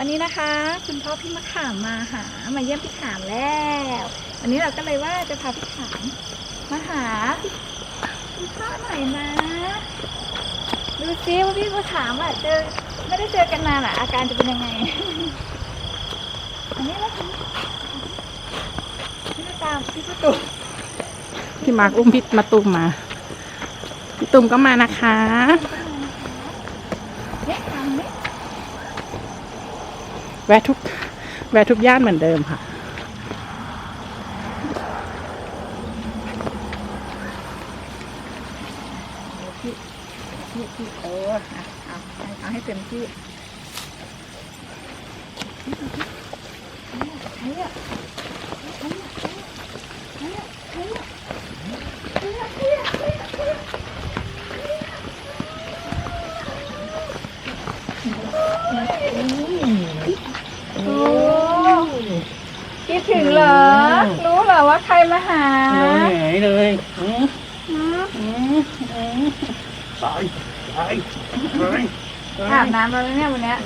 วันนี้นะคะ คุณพ่อพี่มะขามมาหา มาเยี่ยมพี่ขามแล้ว วันนี้เราก็เลยว่าจะพาพี่ขามมาหาคุณพ่อหน่อยนะ ดูซิว่าพี่มะขามอะเจอไม่ได้เจอกันนานอะ อาการจะเป็นยังไง อันนี้แล้วคุณพี่ตามพี่ประตูพี่มาร์คอุ้มพี่มาตุ้มมา พี่ตุ้มก็มานะคะ เนี่ยทำเนี่ย แวะทุกแวะทุกย่านเหมือนเดิมค่ะพี่พี่พี่เอออะเอาเอาให้เต็มที่อะ เหรอ รู้เหรอว่าใครมาหาไหนเลยอืมหืมอืมอืมตายตายตายอาบน้ำมาแล้วเนี่ยวันเนี้ย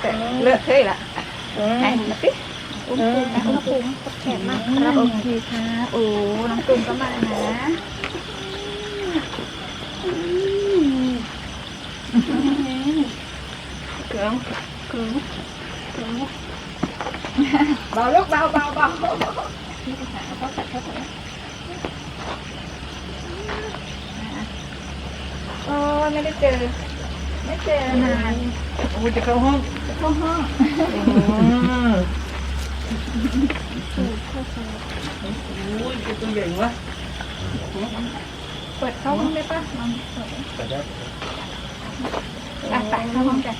แต่เลือดเฮ้ยละไหนมาสิอุ้มตุ้มนะอุ้มตุ้มแขนมากครับโอเคค่ะโอ้น้องตุ้มก็มานะเกิงเกิงเกิง เบาลูกเบาเบาเบาพี่ไปหาเขาตัดเขาตัดโอ้ไม่ได้เจอ ไม่เจอนานโอ้ยจะเข้าห้องเข้าห้องอืมโอ้ยตัวใหญ่วะเปิดเข้าห้องได้ปะลองเปิดไปได้อะไปเข้าห้องกัน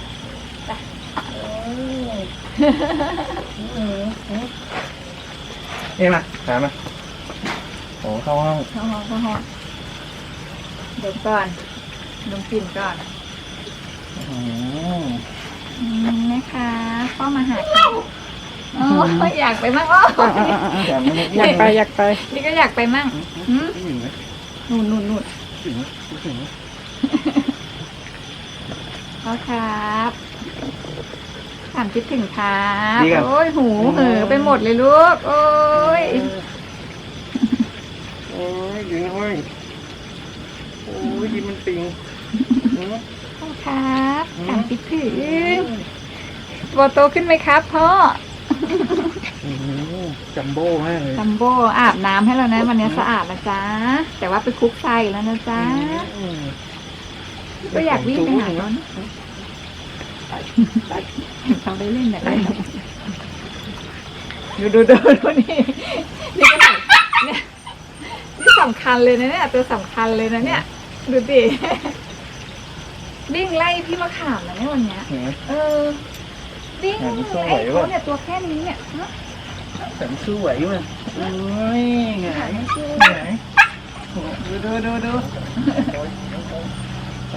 เอ็มาถามมาโอ้เข้าห้องเข้าห้องเข้าห้องดมก่อนดมกลิ่นก่อนอืมอืมนะคะพ่อมาหาใครโอ้ยอยากไปมั่งโอ้แต่ไม่ได้อยากไปอยากไปนี่ก็อยากไปมั่งหืมถึงไหมนู่นนู่นนู่นถึงไหมถึงไหมพ่อครับถามคิดถึงครับโอ้ยหูเหอไปหมดเลยลูก โอ้ยโอ้ยอยู่นะเว้ยโอ้ยยิ้มมันปิงอืมพ่อครับถามคิดถึงตัวโตขึ้นไหมครับพ่ออืมจัมโบ้มากเลยจัมโบ้อาบน้ำให้แล้วนะวันนี้สะอาดนะจ๊ะ แต่ว่าไปคลุกไส้แล้วนะจ๊ะอืมก็อยากวิ่งไปหาเขานะ เขาได้เล่นแบบนี้ดูดูดูดูนี่นี่ก็สำเนี่ยนี่สำคัญเลยนะเนี่ยตัวสำคัญเลยนะเนี่ย ดูดิวิ่งไล่พี่มะขามนะเนี่ยวันเนี้ยเออวิ่งแหม่เขาเนี่ยตัวแค่นี้เนี่ยแต่มันสู้ไหวมั้ยโอ้ยไงาไม่เจอไงดูดูดูดู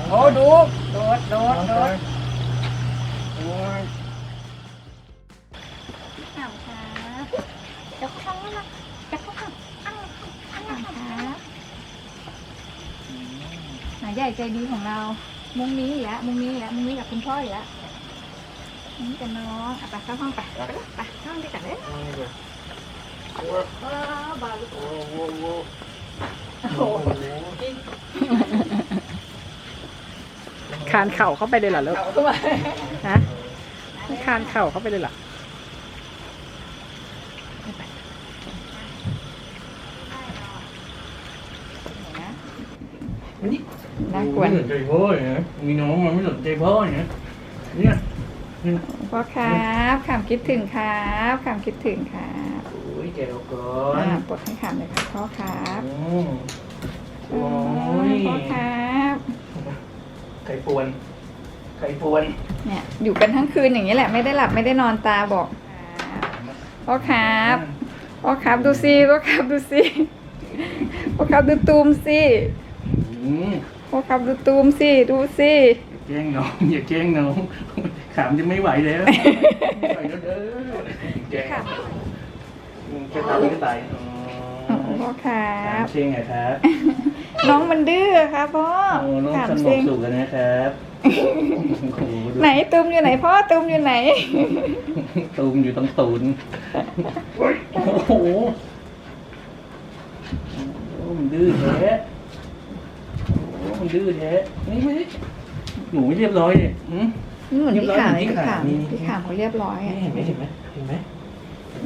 โอ้ดูโดดโดดโดด โอ้ยถามครับเดี๋ยวเขาเข้ามาเดี๋ยวเขาเข้าอ้าวอ้าวครับหาใหญ่ใจดีของเรา มุ้งนี้อีกแล้วมุ้งนี้อีกแล้วมุ้งนี้กับคุณพ่ออีกแล้วมุ้งนี้กับน้องอะไปเข้าห้องไป ไปเลยไปเข้าห้องด้วยกันเลยเออบาลูกโอ้โหโอ้โอ้โหคานเข่าเข้าไปเลยเหรอลูกเอาเข้ามาฮะ คานเข่าเข้าไปเลยเหรอน่ากลัวไม่สนใจพ่อเนี่ยมีน้องมันไม่สนใจพ่อเนี่ยเนี่ยพ่อครับขามคิดถึงครับขามคิดถึงครับโอ้ยแกวก่ออ่านปลดให้ขามเลยครับพ่อครับอืมโอ้ยพ่อครับไข่ปวน ไข่ปวนเนี่ยอยู่กันทั้งคืนอย่างนี้แหละไม่ได้หลับไม่ได้นอนตาบอกพ่อครับพ่อครับดูสิพ่อครับดูสิพ่อครับดูตูมสิอืมพ่อครับดูตูมสิดูสิอย่าแกล้งน้องอย่าแกล้งน้องขามจะไม่ไหวแล้วไม่ไหวแล้วเด้อแกล้งครับอืมแค่ตายก็ตายอ๋โอ้อ พ่อครับถามเชงไงครับน้องมันดื้อครับพ่อโอ้น้องถามสจนุริกงสุขกันนะครับโอ้โหดูไหนตูมอยู่ไหนพ่อตูมอยู่ไหน ตูมอยู่ตรงตูนโอ้โหโอ้มันดื้อแท้โอ้มันดื้อแท้นี่ไม่ได้หนูไม่เรียบร้อยเลยหืม นี่เหมือนพี่ขามเรีพี่ยบร้อยขามนี่พี่ขามเขาเรียบร้อยนี่อะเห็นไหมเห็นไหมเห็นไหม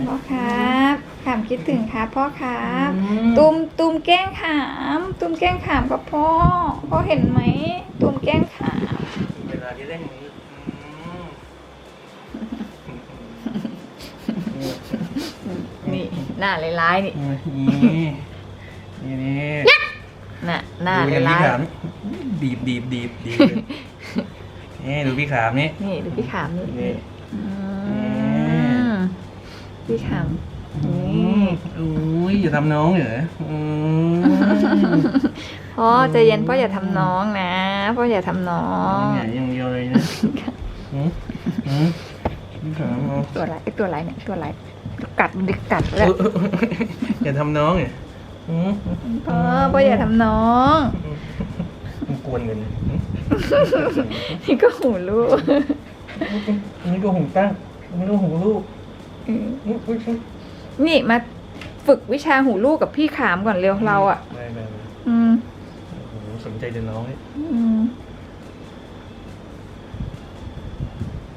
พ่อครับขามคิดถึงครับพ่อครับอืมตูมตูมแกล้งขามตูมแกล้งขามกับพ่อ พ่อเห็นไหมตูมแกล้งขาม เวลาที่เล่นอย่างนี้อืมนี่ หน้าร้ายๆนี่ นี่นี่นี่น่ะหน้าดูอย่างร้าพี่ยขามดีบดีบดีบดีบเลยนี่ดูพี่ขามนี่ ๆนี่ดูพี่ขามนี่นี่ อืม พี่ขามอืนี่มอุ้ยอย่าทำน้องเหรออืมพ่อใจเย็นพ่ออย่าทำน้องนะพ่ออย่าทำน้องเนี่ยอย่างเดียวเลยนะอืมอืมพี่ขามเอาตัวอะไรไอ้ตัวอะไรเนี่ยตัวอะไรกัดมันดิกัดแล้วอย่าทำน้องเนี่ยอืมพ่อพ่ออย่าทำน้องมันกวนเงินนี่ก็หูลูกอันนี้ก็หงตั้งอันนี้ก็หงลูก นี่มาฝึกวิชาหูลูกกับพี่ขามก่อนเร็วเราอะ ไม่ไม่ไม่อืมโอ้โหสนใจแต่น้องเนี่ยอืม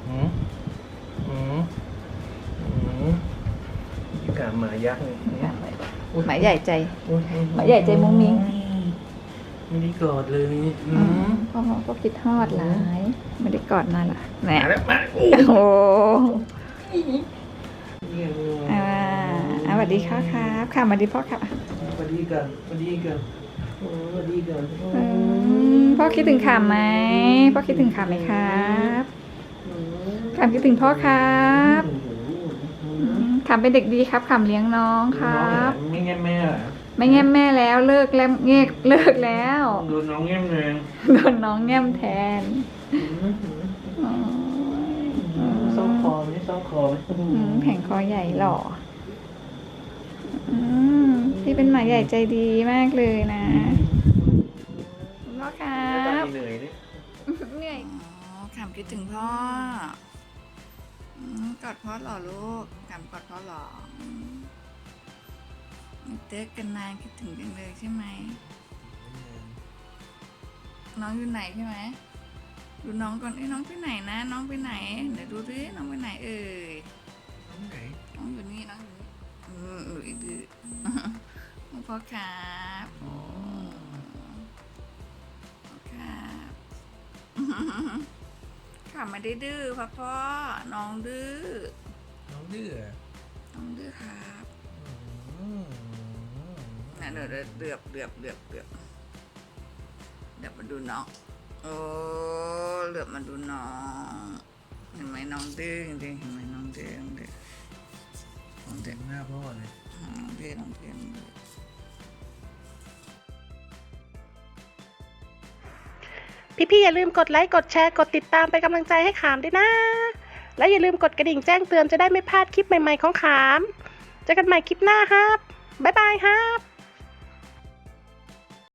อืมอืมอืมยี่กาหมายักษ์เลยหมายใหญ่ใจ อุ๊ยอุ๊ยหมาใหญ่ใจมุ้งมิ้ง ไม่ได้กอดเลยอืมพ่อก็คิดทอดหลาย ไม่ได้กอดมาล่ะแหนมาแล้วมาโอ้โอ้โห วัสดีค่ะครับค่ะสวัสดีพ่อค่ะสวัสดีกันสวัสดีกันโอ้สวัสดีกันอืมพ่อคิดถึงขามไหมพ่อคิดถึงขามไหมครับขามคิดถึงพ่อครับอืมขามเป็นเด็กดีครับขามเลี้ยงน้องครับ ไม่แง่แม่เหรอไม่แง้มแม่แล้วเลิกแล้วเงกเลิกแล้วโดนน้องแง่แรงโดนน้องแง้มแทนอ๋อซ่อมคอไหมซ่อมคอไหมอืมแผงคอใหญ่หล่ออืม พี่เป็นหมาใหญ่ใจดีมากเลยนะพ่อครัตอนบ นี้เหนื่อยนี่เหนื่อยขามคิดถึงพ่ออืมกอดพ่อหล่อลูกขามกอดพ่อหล่ออืมเจอกันนานคิดถึงจังเลยใช่ไหม น้องอยู่ไหนใช่ไหม ดูน้องก่อนเอ้ยน้องไปไหนนะ น้องไปไหน เดี๋ยวดูดิน้องไปไหนเอ่ย พ่อครับโอ้พ่อครับขาไม่ได้ดื้อพ่อพ่อ น้องดื้อ น้องดื้อน้องดื้อครับน่ะเดี๋ยวเดี๋ยวเดือบเดือบเดือบเดือบเดี๋ยวมาดูน้อง โอ้เหลือบมาดูน้องเห็นไหมน้องดื้อจริงๆเห็นไหมน้องดื้อน้องดื้อน้องดื้อหน้าพ่อเลยน้องดื้อน้องดื้อน้องดื้อ พี่ๆอย่าลืมกดไลค์กดแชร์กดติดตามเป็นกำลังใจให้ขามด้วยนะ และอย่าลืมกดกระดิ่งแจ้งเตือนจะได้ไม่พลาดคลิปใหม่ๆของขามเจอกันใหม่คลิปหน้าครับบ๊ายบายครับ